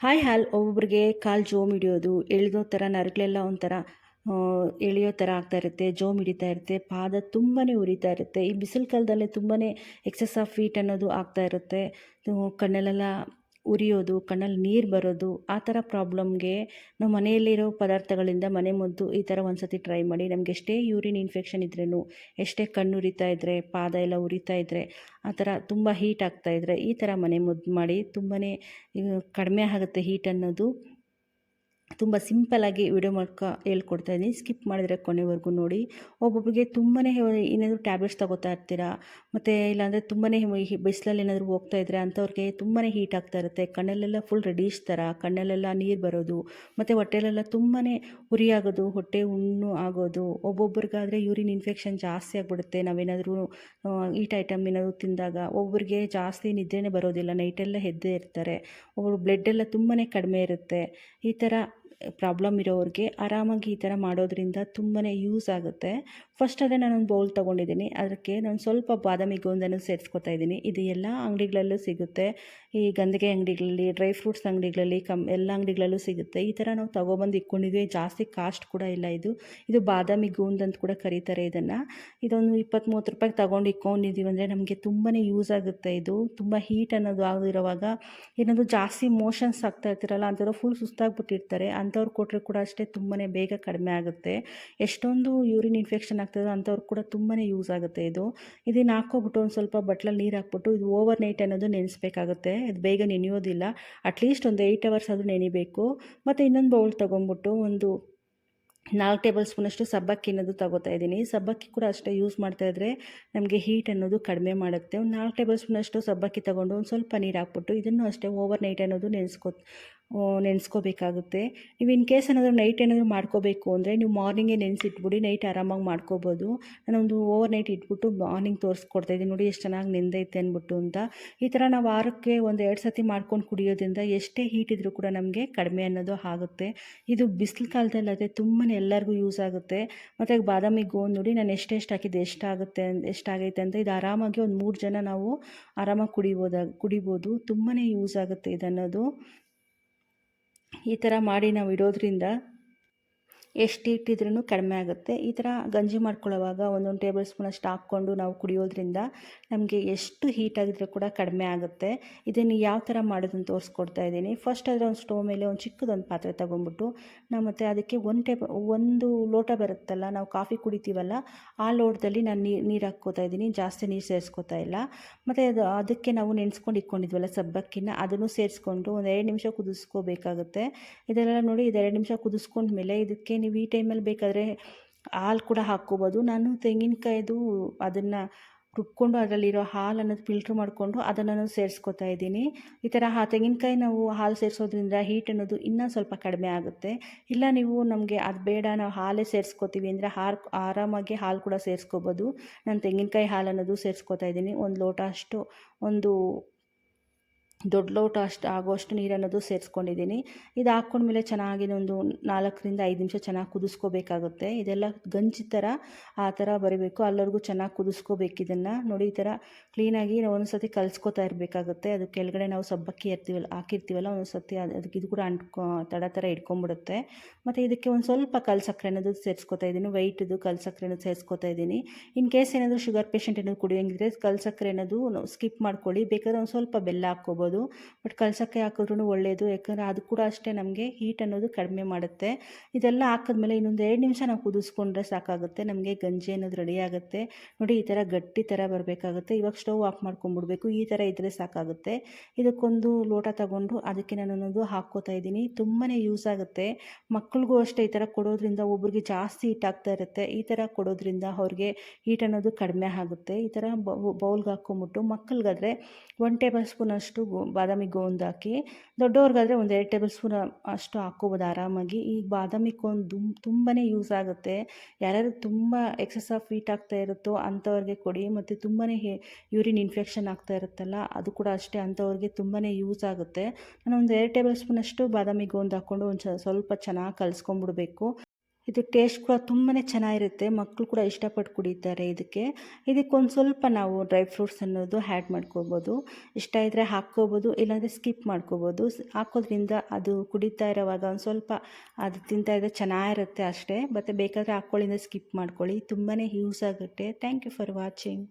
Hi ಹಾಲ್, ಒಬ್ಬೊಬ್ರಿಗೆ ಕಾಲು ಜೋಮ್ ಹಿಡಿಯೋದು ಎಳೆದೋ ಥರ ನರಗಳೆಲ್ಲ ಒಂಥರ ಎಳಿಯೋ ಥರ ಆಗ್ತಾ ಇರುತ್ತೆ ಜೋಮ್ ಹಿಡಿತಾ ಇರುತ್ತೆ, ಪಾದ ತುಂಬಾ ಉರಿತಾ ಇರುತ್ತೆ. ಈ ಬಿಸಿಲು ಕಾಲದಲ್ಲೇ ತುಂಬಾ ಎಕ್ಸಸ್ ಆಫ್ ಹೀಟ್ ಅನ್ನೋದು ಆಗ್ತಾ ಇರುತ್ತೆ. ಕಣ್ಣಲ್ಲೆಲ್ಲ ಉರಿಯೋದು, ಕಣ್ಣಲ್ಲಿ ನೀರು ಬರೋದು, ಆ ಥರ ಪ್ರಾಬ್ಲಮ್ಗೆ ನಾವು ಮನೆಯಲ್ಲಿರೋ ಪದಾರ್ಥಗಳಿಂದ ಮನೆ ಮದ್ದು ಈ ಥರ ಒಂದು ಸತಿ ಟ್ರೈ ಮಾಡಿ. ನಮಗೆ ಎಷ್ಟೇ ಯೂರಿನ್ ಇನ್ಫೆಕ್ಷನ್ ಇದ್ರೂ ಎಷ್ಟೇ ಕಣ್ಣು ಉರಿತಾ ಇದ್ದರೆ ಪಾದ ಎಲ್ಲ ಉರಿತಾ ಇದ್ದರೆ ಆ ಥರ ತುಂಬ ಹೀಟ್ ಆಗ್ತಾ ಇದ್ದರೆ ಈ ಥರ ಮನೆ ಮದ್ದು ಮಾಡಿ ತುಂಬಾ ಕಡಿಮೆ ಆಗುತ್ತೆ ಹೀಟ್ ಅನ್ನೋದು. ತುಂಬ ಸಿಂಪಲ್ಲಾಗಿ ವಿಡಿಯೋ ಮಾಡ್ಕೊ ಹೇಳ್ಕೊಡ್ತಾ ಇದ್ದೀನಿ. ಸ್ಕಿಪ್ ಮಾಡಿದರೆ ಕೊನೆವರೆಗೂ ನೋಡಿ. ಒಬ್ಬೊಬ್ಬರಿಗೆ ತುಂಬಾ ಏನಾದರೂ ಟ್ಯಾಬ್ಲೆಟ್ಸ್ ತಗೋತಾ ಇರ್ತೀರಾ? ಮತ್ತು ಇಲ್ಲಾಂದರೆ ತುಂಬಾ ಬಿಸಿಲಲ್ಲಿ ಏನಾದರೂ ಹೋಗ್ತಾ ಇದ್ದರೆ ಅಂಥವ್ರಿಗೆ ತುಂಬಾ ಹೀಟ್ ಆಗ್ತಾ ಇರುತ್ತೆ. ಕಣ್ಣಲ್ಲೆಲ್ಲ ಫುಲ್ ರೆಡಿಶ್ ಥರ, ಕಣ್ಣಲ್ಲೆಲ್ಲ ನೀರು ಬರೋದು, ಮತ್ತು ಹೊಟ್ಟೆಲೆಲ್ಲ ತುಂಬಾ ಉರಿಯಾಗೋದು ಹೊಟ್ಟೆ ಹುಣ್ಣು ಆಗೋದು. ಒಬ್ಬೊಬ್ರಿಗಾದರೆ ಯೂರಿನ್ ಇನ್ಫೆಕ್ಷನ್ ಜಾಸ್ತಿ ಆಗಿಬಿಡುತ್ತೆ. ನಾವೇನಾದರೂ ಈಟ್ ಐಟಮ್ ಏನಾದರೂ ತಿಂದಾಗ ಒಬ್ಬರಿಗೆ ಜಾಸ್ತಿ ನಿದ್ದೆನೇ ಬರೋದಿಲ್ಲ. ನೈಟೆಲ್ಲ ಎದ್ದೇ ಇರ್ತಾರೆ. ಒಬ್ಬರು ಬ್ಲಡ್ಡೆಲ್ಲ ತುಂಬಾ ಕಡಿಮೆ ಇರುತ್ತೆ. ಈ ಥರ ಪ್ರಾಬ್ಲಮ್ ಇರೋರಿಗೆ ಆರಾಮಾಗಿ ಈ ಥರ ಮಾಡೋದ್ರಿಂದ ತುಂಬಾ ಯೂಸ್ ಆಗುತ್ತೆ. ಫಸ್ಟ್ ಅದೇ ನಾನೊಂದು ಬೌಲ್ ತೊಗೊಂಡಿದ್ದೀನಿ. ಅದಕ್ಕೆ ನಾನು ಸ್ವಲ್ಪ ಬಾದಾಮಿ ಗೋಂದನ್ನು ಸೇರಿಸ್ಕೊತಾ ಇದ್ದೀನಿ. ಇದು ಎಲ್ಲ ಅಂಗಡಿಗಳಲ್ಲೂ ಸಿಗುತ್ತೆ. ಈ ಗಂದಿಗೆ ಅಂಗಡಿಗಳಲ್ಲಿ ಡ್ರೈ ಫ್ರೂಟ್ಸ್ ಅಂಗಡಿಗಳಲ್ಲಿ, ಕಮ್, ಎಲ್ಲ ಅಂಗಡಿಗಳಲ್ಲೂ ಸಿಗುತ್ತೆ. ಈ ಥರ ನಾವು ತೊಗೊಬಂದು ಇಟ್ಕೊಂಡಿದ್ವಿ. ಜಾಸ್ತಿ ಕಾಸ್ಟ್ ಕೂಡ ಇಲ್ಲ ಇದು. ಇದು ಬಾದಾಮಿ ಗೋಂದ್ ಅಂತ ಕೂಡ ಕರೀತಾರೆ ಇದನ್ನು. ಇದೊಂದು ಇಪ್ಪತ್ತು ಮೂವತ್ತು ರೂಪಾಯಿಗೆ ತೊಗೊಂಡು ಇಟ್ಕೊಂಡಿದ್ದೀವಿ ಅಂದರೆ ನಮಗೆ ತುಂಬಾ ಯೂಸ್ ಆಗುತ್ತೆ ಇದು. ತುಂಬ ಹೀಟ್ ಅನ್ನೋದು ಆಗಿರೋವಾಗ ಏನಾದರೂ ಜಾಸ್ತಿ ಮೋಷನ್ಸ್ ಆಗ್ತಾ ಇರ್ತಿರಲ್ಲ, ಅಂಥವ್ರು ಫುಲ್ ಸುಸ್ತಾಗ್ಬಿಟ್ಟಿರ್ತಾರೆ. ಅಂಥವ್ರು ಕೊಟ್ಟರೆ ಕೂಡ ಅಷ್ಟೇ ತುಂಬಾ ಬೇಗ ಕಡಿಮೆ ಆಗುತ್ತೆ. ಎಷ್ಟೊಂದು ಯೂರಿನ್ ಇನ್ಫೆಕ್ಷನ್ ಆಗ್ತದೆ ಅಂಥವ್ರು ಕೂಡ ತುಂಬಾ ಯೂಸ್ ಆಗುತ್ತೆ ಇದು. ಇದನ್ನು ಹಾಕ್ಕೊಬಿಟ್ಟು ಒಂದು ಸ್ವಲ್ಪ ಬಟ್ಲಲ್ಲಿ ನೀರು ಹಾಕ್ಬಿಟ್ಟು ಇದು ಓವರ್ ನೈಟ್ ಅನ್ನೋದು ನೆನೆಸ್ಬೇಕಾಗುತ್ತೆ. ಇದು ಬೇಗ ನೆನೆಯೋದಿಲ್ಲ. ಅಟ್ಲೀಸ್ಟ್ ಒಂದು ಏಯ್ಟ್ ಅವರ್ಸ್ ಆದರೂ ನೆನಿಬೇಕು. ಮತ್ತು ಇನ್ನೊಂದು ಬೌಲ್ ತೊಗೊಂಬಿಟ್ಟು ಒಂದು ನಾಲ್ಕು ಟೇಬಲ್ ಸ್ಪೂನಷ್ಟು ಸಬ್ಬಕ್ಕಿ ಅನ್ನೋದು ತಗೋತಾ ಇದ್ದೀನಿ. ಸಬ್ಬಕ್ಕಿ ಕೂಡ ಅಷ್ಟೇ ಯೂಸ್ ಮಾಡ್ತಾ ಇದ್ದರೆ ನಮಗೆ ಹೀಟ್ ಅನ್ನೋದು ಕಡಿಮೆ ಮಾಡುತ್ತೆ. ಒಂದು ನಾಲ್ಕು ಟೇಬಲ್ ಸ್ಪೂನಷ್ಟು ಸಬ್ಬಕ್ಕಿ ತೊಗೊಂಡು ಒಂದು ಸ್ವಲ್ಪ ನೀರು ಹಾಕ್ಬಿಟ್ಟು ಇದನ್ನು ಅಷ್ಟೇ ಓವರ್ ನೈಟ್ ಅನ್ನೋದು ನೆನೆಸ್ಕೊ ನೆನೆಸ್ಕೋಬೇಕಾಗುತ್ತೆ. ನೀವು ಇನ್ ಕೇಸ್ ಏನಾದರೂ ನೈಟ್ ಏನಾದರೂ ಮಾಡ್ಕೋಬೇಕು ಅಂದರೆ ನೀವು ಮಾರ್ನಿಂಗೇ ನೆನೆಸಿಟ್ಬಿಡಿ ನೈಟ್ ಆರಾಮಾಗಿ ಮಾಡ್ಕೋಬೋದು. ನಾನೊಂದು ಓವರ್ ನೈಟ್ ಇಟ್ಬಿಟ್ಟು ಮಾರ್ನಿಂಗ್ ತೋರಿಸ್ಕೊಡ್ತಾ ಇದ್ದೀನಿ. ನೋಡಿ ಎಷ್ಟು ಚೆನ್ನಾಗಿ ನೆಂದೈತೆ ಅಂದ್ಬಿಟ್ಟು ಅಂತ. ಈ ಥರ ನಾವು ವಾರಕ್ಕೆ ಒಂದು ಎರಡು ಸತಿ ಮಾಡ್ಕೊಂಡು ಕುಡಿಯೋದ್ರಿಂದ ಎಷ್ಟೇ ಹೀಟ್ ಇದ್ದರೂ ಕೂಡ ನಮಗೆ ಕಡಿಮೆ ಅನ್ನೋದು ಆಗುತ್ತೆ. ಇದು ಬಿಸಿಲು ಕಾಲದಲ್ಲಿ ತುಂಬಾ ಎಲ್ಲರಿಗೂ ಯೂಸ್ ಆಗುತ್ತೆ. ಮತ್ತು ಬಾದಾಮಿ ಗೋಂದ್ ನೋಡಿ ನಾನು ಎಷ್ಟೆಷ್ಟು ಹಾಕಿದ್ದು ಎಷ್ಟಾಗುತ್ತೆ ಎಷ್ಟಾಗೈತೆ ಅಂತ ಇದು ಆರಾಮಾಗಿ ಒಂದು ಮೂರು ಜನ ನಾವು ಆರಾಮಾಗಿ ಕುಡಿಬೋದಾಗ ಕುಡಿಬೋದು. ತುಂಬಾ ಯೂಸ್ ಆಗುತ್ತೆ ಇದನ್ನೋದು. ಈ ಥರ ಮಾಡಿ ನಾವು ಇಡೋದ್ರಿಂದ ಎಷ್ಟು ಇಟ್ಟಿದ್ರೂ ಕಡಿಮೆ ಆಗುತ್ತೆ. ಈ ಥರ ಗಂಜಿ ಮಾಡ್ಕೊಳ್ಳೋವಾಗ ಒಂದೊಂದು ಟೇಬಲ್ ಸ್ಪೂನ್ ಅಷ್ಟು ಹಾಕ್ಕೊಂಡು ನಾವು ಕುಡಿಯೋದ್ರಿಂದ ನಮಗೆ ಎಷ್ಟು ಹೀಟ್ ಆಗಿದ್ರೂ ಕೂಡ ಕಡಿಮೆ ಆಗುತ್ತೆ. ಇದನ್ನು ಯಾವ ಥರ ಮಾಡೋದನ್ನು ತೋರಿಸ್ಕೊಡ್ತಾ ಇದ್ದೀನಿ. ಫಸ್ಟ್ ಅದರ ಒಂದು ಸ್ಟೋವ್ ಮೇಲೆ ಒಂದು ಚಿಕ್ಕದೊಂದು ಪಾತ್ರೆ ತೊಗೊಂಡ್ಬಿಟ್ಟು ನಾವು ಮತ್ತು ಅದಕ್ಕೆ ಒಂದು ಟೇಬ ಒಂದು ಲೋಟ ಬರುತ್ತಲ್ಲ, ನಾವು ಕಾಫಿ ಕುಡಿತೀವಲ್ಲ, ಆ ಲೋಟದಲ್ಲಿ ನಾನು ನೀರು ನೀರು ಹಾಕ್ಕೋತಾ ಇದ್ದೀನಿ. ಜಾಸ್ತಿ ನೀರು ಸೇರಿಸ್ಕೋತಾ ಇಲ್ಲ. ಮತ್ತು ಅದು, ಅದಕ್ಕೆ ನಾವು ನೆನೆಸ್ಕೊಂಡು ಇಟ್ಕೊಂಡಿದ್ವಲ್ಲ ಸಬ್ಬಕ್ಕಿನ ಅದನ್ನು ಸೇರಿಸ್ಕೊಂಡು ಒಂದು ಎರಡು ನಿಮಿಷ ಕುದಿಸ್ಕೋಬೇಕಾಗುತ್ತೆ. ಇದೆಲ್ಲ ನೋಡಿ, ಇದೆರಡು ನಿಮಿಷ ಕುದಿಸ್ಕೊಂಡ್ಮೇಲೆ ಇದಕ್ಕೆ ನೀವು ಈ ಟೈಮಲ್ಲಿ ಬೇಕಾದರೆ ಹಾಲು ಕೂಡ ಹಾಕ್ಕೋಬೋದು. ನಾನು ತೆಂಗಿನಕಾಯ್ದು ಅದನ್ನು ರುಬ್ಕೊಂಡು ಅದರಲ್ಲಿರೋ ಹಾಲು ಅನ್ನೋದು ಫಿಲ್ಟ್ರ್ ಮಾಡಿಕೊಂಡು ಅದನ್ನು ನಾನು ಸೇರಿಸ್ಕೊತಾ ಇದ್ದೀನಿ. ಈ ಥರ ಹಾ ತೆಂಗಿನಕಾಯಿ ನಾವು ಹಾಲು ಸೇರಿಸೋದ್ರಿಂದ ಹೀಟ್ ಅನ್ನೋದು ಇನ್ನೂ ಸ್ವಲ್ಪ ಕಡಿಮೆ ಆಗುತ್ತೆ. ಇಲ್ಲ ನೀವು ನಮಗೆ ಅದು ಬೇಡ, ನಾವು ಹಾಲೇ ಸೇರಿಸ್ಕೋತೀವಿ ಅಂದರೆ ಹಾಲು ಆರಾಮಾಗಿ ಹಾಲು ಕೂಡ ಸೇರಿಸ್ಕೋಬೋದು. ನಾನು ತೆಂಗಿನಕಾಯಿ ಹಾಲು ಅನ್ನೋದು ಸೇರಿಸ್ಕೋತಾ ಇದ್ದೀನಿ. ಒಂದು ಲೋಟ ಅಷ್ಟು, ಒಂದು ದೊಡ್ಡ ಲೋಟ ಅಷ್ಟು ಆಗೋಷ್ಟು ನೀರು ಅನ್ನೋದು ಸೇರಿಸ್ಕೊಂಡಿದ್ದೀನಿ. ಇದು ಹಾಕ್ಕೊಂಡ್ಮೇಲೆ ಚೆನ್ನಾಗಿ ಒಂದು ನಾಲ್ಕರಿಂದ ಐದು ನಿಮಿಷ ಚೆನ್ನಾಗಿ ಕುದಿಸ್ಕೋಬೇಕಾಗುತ್ತೆ. ಇದೆಲ್ಲ ಗಂಜಿ ಥರ ಆ ಥರ ಬರಬೇಕು. ಅಲ್ಲವರೆಗೂ ಚೆನ್ನಾಗಿ ಕುದಿಸ್ಕೋಬೇಕು ಇದನ್ನು. ನೋಡಿ ಈ ಥರ ಕ್ಲೀನಾಗಿ ನಾವು ಒಂದೊಂದು ಸರ್ತಿ ಕಲಿಸ್ಕೋತಾ ಇರಬೇಕಾಗುತ್ತೆ. ಅದು ಕೆಳಗಡೆ ನಾವು ಸಬ್ಬಕ್ಕಿ ಇರ್ತೀವಲ್ಲ ಹಾಕಿರ್ತೀವಲ್ಲ ಒಂದೊಂದು ಸರ್ತಿ ಅದಕ್ಕೆ ಇದು ಕೂಡ ಅಂಟ್ಕೊ, ತಡ ಥರ ಇಟ್ಕೊಂಡ್ಬಿಡುತ್ತೆ. ಮತ್ತು ಇದಕ್ಕೆ ಒಂದು ಸ್ವಲ್ಪ ಕಲ್ ಸಕ್ಕರೆ ಅನ್ನೋದು ಸೇರಿಸ್ಕೊತಾ ಇದ್ದೀನಿ. ವೈಟ್ದು ಕಲ್ ಅನ್ನೋದು ಸೇರಿಸ್ಕೊತಾ ಇದ್ದೀನಿ. ಇನ್ ಕೇಸ್ ಏನಾದರೂ ಶುಗರ್ ಪೇಷಂಟ್ ಏನಾದರೂ ಕುಡಿಯೋಂಗಿದ್ರೆ ಕಲ್ ಸಕ್ಕರೆ ಅನ್ನೋದು ಸ್ಕಿಪ್ ಮಾಡ್ಕೊಳ್ಳಿ. ಬೇಕಾದ್ರೆ ಒಂದು ಸ್ವಲ್ಪ ಬೆಲ್ಲ ಹಾಕ್ಕೋಬೋದು. ಬಟ್ ಕಲಸಕ್ಕೆ ಹಾಕಿದ್ರೂ ಒಳ್ಳೆಯದು ಯಾಕಂದರೆ ಅದು ಕೂಡ ಅಷ್ಟೇ ನಮಗೆ ಹೀಟ್ ಅನ್ನೋದು ಕಡಿಮೆ ಮಾಡುತ್ತೆ. ಇದೆಲ್ಲ ಹಾಕಿದ್ಮೇಲೆ ಇನ್ನೊಂದು ಎರಡು ನಿಮಿಷ ನಾವು ಕುದಿಸ್ಕೊಂಡ್ರೆ ಸಾಕಾಗುತ್ತೆ. ನಮಗೆ ಗಂಜಿ ಅನ್ನೋದು ರೆಡಿ ಆಗುತ್ತೆ. ನೋಡಿ, ಈ ಥರ ಗಟ್ಟಿ ಥರ ಬರಬೇಕಾಗುತ್ತೆ. ಇವಾಗ ಸ್ಟವ್ ಆಫ್ ಮಾಡ್ಕೊಂಡ್ಬಿಡ್ಬೇಕು. ಈ ಥರ ಇದ್ದರೆ ಸಾಕಾಗುತ್ತೆ. ಇದಕ್ಕೊಂದು ಲೋಟ ತಗೊಂಡು ಅದಕ್ಕೆ ನಾನು ಅನ್ನೋದು ಹಾಕ್ಕೋತಾ ಇದ್ದೀನಿ. ತುಂಬಾ ಯೂಸ್ ಆಗುತ್ತೆ. ಮಕ್ಕಳಿಗೂ ಅಷ್ಟೇ ಈ ಥರ ಕೊಡೋದ್ರಿಂದ ಒಬ್ರಿಗೆ ಜಾಸ್ತಿ ಹೀಟ್ ಆಗ್ತಾ ಇರುತ್ತೆ. ಈ ಥರ ಕೊಡೋದ್ರಿಂದ ಅವ್ರಿಗೆ ಹೀಟ್ ಅನ್ನೋದು ಕಡಿಮೆ ಆಗುತ್ತೆ. ಈ ಥರ ಬೌಲ್ಗೆ ಹಾಕ್ಕೊಂಬಿಟ್ಟು ಮಕ್ಕಳಿಗಾದ್ರೆ ಒನ್ ಟೇಬಲ್ ಸ್ಪೂನ್ ಅಷ್ಟು ಬಾದಾಮಿ ಗೋಂದ್ ಹಾಕಿ ದೊಡ್ಡವ್ರಿಗಾದರೆ ಒಂದು ಎರಡು ಟೇಬಲ್ ಸ್ಪೂನ್ ಅಷ್ಟು ಹಾಕ್ಕೋಬೋದು ಆರಾಮಾಗಿ. ಈ ಬಾದಾಮಿ ಗೋನ್ ದುಮ್ ತುಂಬಾ ಯೂಸ್ ಆಗುತ್ತೆ. ಯಾರ್ಯಾರು ತುಂಬ ಎಕ್ಸಸ್ ಆಫ್ ಹೀಟ್ ಆಗ್ತಾ ಇರುತ್ತೋ ಅಂಥವ್ರಿಗೆ ಕೊಡಿ, ಮತ್ತು ತುಂಬಾ ಯೂರಿನ್ ಇನ್ಫೆಕ್ಷನ್ ಆಗ್ತಾ ಇರುತ್ತಲ್ಲ, ಅದು ಕೂಡ ಅಷ್ಟೇ ಅಂಥವ್ರಿಗೆ ತುಂಬಾ ಯೂಸ್ ಆಗುತ್ತೆ. ನಾನು ಒಂದು ಎರಡು ಟೇಬಲ್ ಸ್ಪೂನ್ ಅಷ್ಟು ಬಾದಾಮಿ ಗೋಂದ್ ಹಾಕ್ಕೊಂಡು ಒಂದು ಸ್ವಲ್ಪ ಚೆನ್ನಾಗಿ ಕಲಿಸ್ಕೊಂಬಿಡ್ಬೇಕು ಇದು ಟೇಸ್ಟ್ ಕೂಡ ತುಂಬಾ ಚೆನ್ನಾಗಿರುತ್ತೆ. ಮಕ್ಕಳು ಕೂಡ ಇಷ್ಟಪಟ್ಟು ಕುಡಿತಾರೆ ಇದಕ್ಕೆ. ಇದಕ್ಕೊಂದು ಸ್ವಲ್ಪ ನಾವು ಡ್ರೈ ಫ್ರೂಟ್ಸ್ ಅನ್ನೋದು ಹ್ಯಾಡ್ ಮಾಡ್ಕೋಬೋದು. ಇಷ್ಟ ಇದ್ದರೆ ಹಾಕ್ಕೋಬೋದು, ಇಲ್ಲಾಂದರೆ ಸ್ಕಿಪ್ ಮಾಡ್ಕೋಬೋದು. ಹಾಕೋದ್ರಿಂದ ಅದು ಕುಡಿತಾ ಇರೋವಾಗ ಒಂದು ಸ್ವಲ್ಪ ಅದು ತಿಂತಾ ಇದ್ದರೆ ಚೆನ್ನಾಗಿರುತ್ತೆ ಅಷ್ಟೇ. ಮತ್ತು ಬೇಕಾದರೆ ಹಾಕ್ಕೊಳ್ಳಿಂದ ಸ್ಕಿಪ್ ಮಾಡ್ಕೊಳ್ಳಿ. ತುಂಬಾ ಯೂಸ್ ಆಗುತ್ತೆ. Thank you for watching